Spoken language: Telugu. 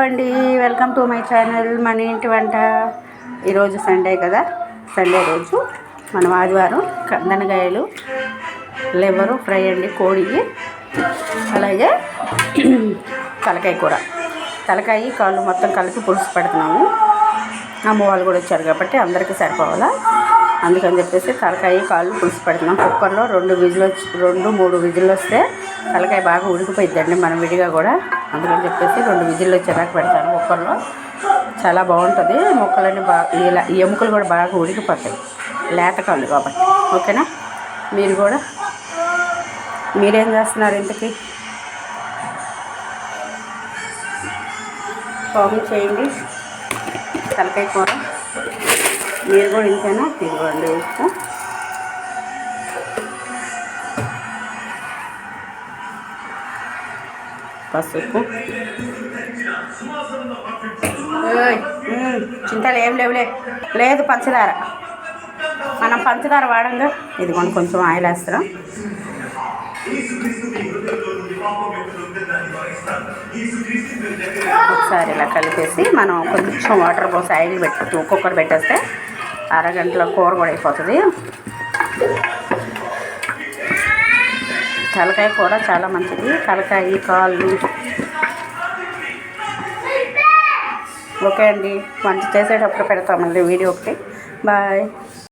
అండి వెల్కమ్ టు మై ఛానల్ మన ఇంటి వంట. ఈరోజు సండే కదా సండే రోజు మనం ఆదివారం కందనకాయలు లివరు ఫ్రై అండి కోడి అలాగే తలకాయ కూర. తలకాయ కాళ్ళు మొత్తం కలిపి పులుసు పెడుతున్నాము. అమ్మ వాళ్ళు కూడా వచ్చారు కాబట్టి అందరికీ సరిపోవాలా? అందుకని చెప్పేసి తలకాయ కాళ్ళు పులుసు పెడుతున్నాం. కుక్కర్లో రెండు విజులు వచ్చి రెండు మూడు విజులు వస్తే తలకాయ బాగా ఉడికిపోయిద్దండి. మనం విడిగా కూడా అందుకని చెప్పేసి రెండు విజిల్లు వచ్చేదాకా పెడతాను కుక్కర్లో చాలా బాగుంటుంది. ముక్కలన్నీ బాగా ఇలా ఈ ఎముకలు కూడా బాగా ఉడికిపోతాయి. లేత కాళ్ళు కాబట్టి. ఓకేనా? మీరు కూడా. మీరేం చేస్తున్నారు ఇంతకీ? కామెంట్ చేయండి. తలకాయ కూర. మీరు కూడా ఇంతేనా? ఇదిగోండి ఉప్పు. పసుపు. చింతలు ఏం లేవులే. లేదు పంచదార. మనం పంచదార వాడంగా. ఇదిగోండి కొంచెం ఆయిల్ వేస్తున్నాం. ఒకసారి ఇలా కలిపేసి మనం కొంచెం వాటర్ పోసి ఆయిల్ పెట్టి కుక్కర్ పెట్టేస్తే అరగంటలో కూర కూడా అయిపోతుంది. తలకాయ కూర చాలా మంచిది. తలకాయ కాళ్ళు. ఓకే అండి. వంట చేసేటప్పుడు పెడతామండి వీడియో ఒకటి. బాయ్.